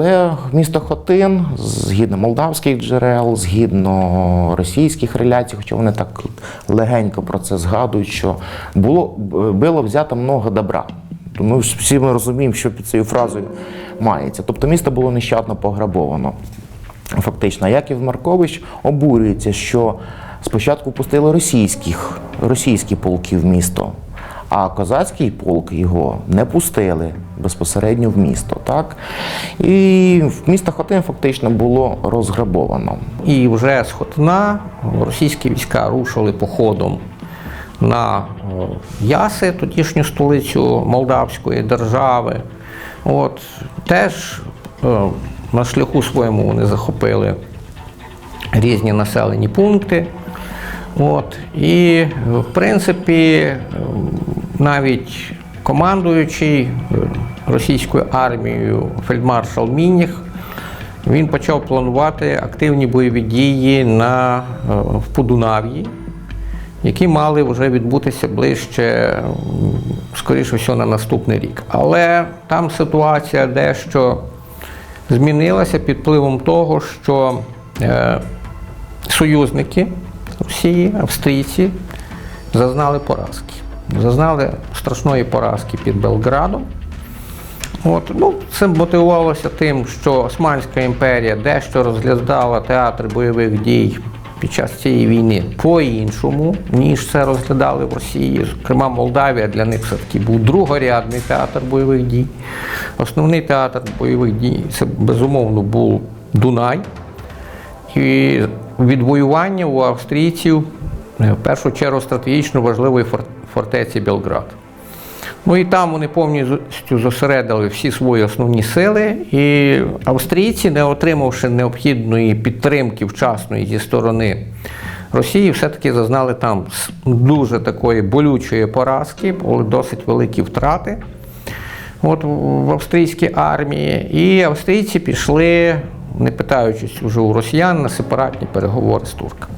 Але місто Хотин, згідно молдавських джерел, згідно російських реляцій, хоча вони так легенько про це згадують, що було було взято много добра. Ми всі ми розуміємо, що під цією фразою мається. Тобто місто було нещадно пограбовано. Фактично, Яків Маркович обурюється, що спочатку пустили російських, російські полки в місто, а козацький полк його не пустили безпосередньо в місто. Так? І місто Хотин фактично було розграбовано. І вже з Хотина російські війська рушили походом на е, Яси, тодішню столицю Молдавської держави. От, теж е, на шляху своєму вони захопили різні населені пункти. От, і, в принципі, е, навіть командуючий російською армією фельдмаршал Мініх він почав планувати активні бойові дії на, е, в Подунав'ї, які мали вже відбутися ближче, скоріше всього, на наступний рік. Але там ситуація дещо змінилася під впливом того, що е, союзники Росії, австрійці, зазнали поразки. Зазнали страшної поразки під Белградом. От, ну, це мотивувалося тим, що Османська імперія дещо розглядала театр бойових дій під час цієї війни по-іншому, ніж це розглядали в Росії. Зокрема, Молдавія для них все-таки був другорядний театр бойових дій. Основний театр бойових дій це безумовно був Дунай. І відвоювання у австрійців в першу чергу стратегічно важливої фор- фортеці Белград. Ну і там вони повністю зосередили всі свої основні сили, і австрійці, не отримавши необхідної підтримки вчасної зі сторони Росії, все-таки зазнали там дуже такої болючої поразки, були досить великі втрати от, в австрійській армії. І австрійці пішли, не питаючись уже у росіян, на сепаратні переговори з турками.